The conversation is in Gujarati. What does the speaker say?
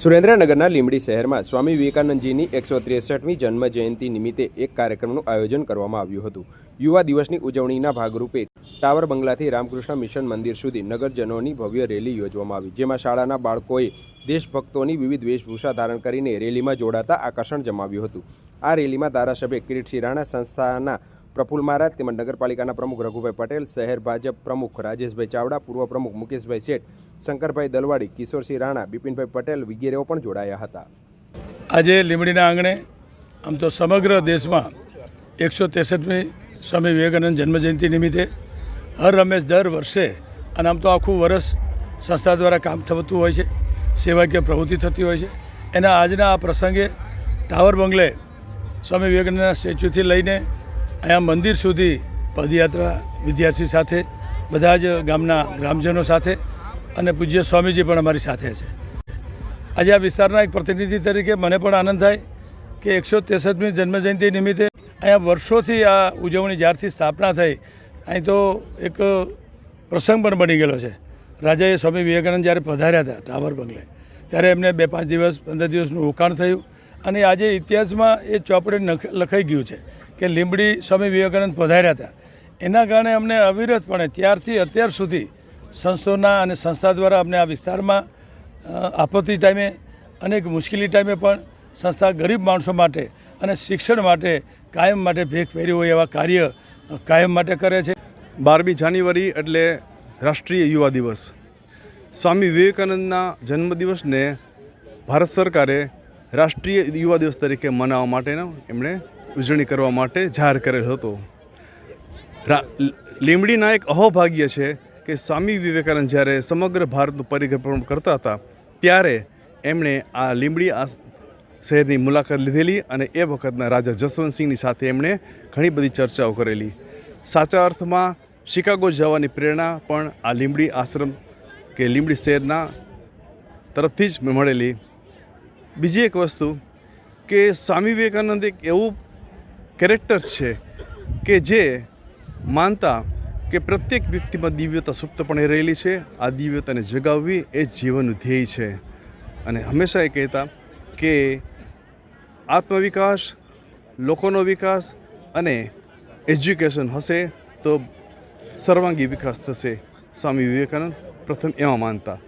સુરેન્દ્રનગરના લીંબડી શહેરમાં સ્વામી વિવેકાનંદજીની એકસો ત્રેસઠમી જન્મ જયંતિ નિમિત્તે એક કાર્યક્રમનું આયોજન કરવામાં આવ્યું હતું. યુવા દિવસની ઉજવણીના ભાગરૂપે ટાવર બંગલાથી રામકૃષ્ણ મિશન મંદિર સુધી નગરજનોની ભવ્ય રેલી યોજવામાં આવી, જેમાં શાળાના બાળકોએ દેશભક્તોની વિવિધ વેશભૂષા ધારણ કરીને રેલીમાં જોડાતા આકર્ષણ જમાવ્યું હતું. આ રેલીમાં ધારાસભ્ય કિરીટ રાણા સંસ્થાના પ્રફુલ્લ મહારાજ તેમજ નગરપાલિકાના પ્રમુખ રઘુભાઈ પટેલ, શહેર ભાજપ પ્રમુખ રાજેશભાઈ ચાવડા, પૂર્વ પ્રમુખ મુકેશભાઈ શેઠ, શંકરભાઈ દલવાડી, કિશોરસિંહ રાણા, બિપિનભાઈ પટેલ વગેરેઓ પણ જોડાયા હતા. આજે લીંબડીના આંગણે આમ તો સમગ્ર દેશમાં એકસો ત્રેસઠમી સ્વામી વિવેકાનંદ જન્મજયંતિ નિમિત્તે હર રમેશ દર વર્ષે અને આમ તો આખું વર્ષ સંસ્થા દ્વારા કામ થતું હોય છે, સેવાકીય પ્રવૃત્તિ થતી હોય છે. એના આજના આ પ્રસંગે ટાવર બંગલે સ્વામી વિવેકાનંદના સ્ટેચ્યુથી લઈને અહીંયા મંદિર સુધી પદયાત્રા વિદ્યાર્થી સાથે, બધા જ ગામના ગ્રામજનો સાથે અને પૂજ્ય સ્વામીજી પણ અમારી સાથે છે. આજે આ વિસ્તારના એક પ્રતિનિધિ તરીકે મને પણ આનંદ થાય કે એકસો ત્રેસઠમી જન્મજયંતિ નિમિત્તે અહીંયા વર્ષોથી આ ઉજવણી જ્યારથી સ્થાપના થઈ, અહીં તો એક પ્રસંગ પણ બની ગયેલો છે. રાજાએ સ્વામી વિવેકાનંદ જ્યારે પધાર્યા હતા ટાવર બંગલે, ત્યારે એમને બે પાંચ દિવસ, પંદર દિવસનું રોકાણ થયું. અને આજે ઇતિહાસમાં એ ચોપડે લખાઈ ગયું છે કે લીંબડી સ્વામી વિવેકાનંદ પધાર્યા હતા. એના કારણે અમને અવિરતપણે ત્યારથી અત્યાર સુધી સંસ્થોના અને સંસ્થા દ્વારા અમને આ વિસ્તારમાં આપત્તિ ટાઈમે અનેક મુશ્કેલી ટાઈમે પણ સંસ્થા ગરીબ માણસો માટે અને શિક્ષણ માટે કાયમ માટે ભેખ પહેરી હોય એવા કાર્ય કાયમ માટે કરે છે. બારમી જાન્યુઆરી એટલે રાષ્ટ્રીય યુવા દિવસ. સ્વામી વિવેકાનંદના જન્મદિવસને ભારત સરકારે રાષ્ટ્રીય યુવા દિવસ તરીકે મનાવવા માટેનો એમણે ઉજવણી કરવા માટે જાહેર કરેલ હતો. લીંબડીના એક અહોભાગ્ય છે કે સ્વામી વિવેકાનંદ જ્યારે સમગ્ર ભારતનું પરિક્રમણ કરતા હતા, ત્યારે એમણે આ લીમડી આ શહેરની મુલાકાત લીધેલી અને એ વખતના રાજા જસવંતસિંહની સાથે એમણે ઘણી બધી ચર્ચાઓ કરેલી. સાચા અર્થમાં શિકાગો જવાની પ્રેરણા પણ આ લીમડી આશ્રમ કે લીમડી શહેરના તરફથી જ મળેલી. બીજી એક વસ્તુ કે સ્વામી વિવેકાનંદ એક એવું કેરેક્ટર છે કે જે માનતા કે પ્રત્યેક વ્યક્તિમાં દિવ્યતા સુપ્તપણે રહેલી છે, આ દિવ્યતાને જગાવવી એ જીવનનું ધ્યેય છે. અને હંમેશા એ કહેતા કે આત્મવિકાસ, લોકોનો વિકાસ અને એજ્યુકેશન હશે તો સર્વાંગી વિકાસ થશે. સ્વામી વિવેકાનંદ પ્રથમ એમાં માનતા.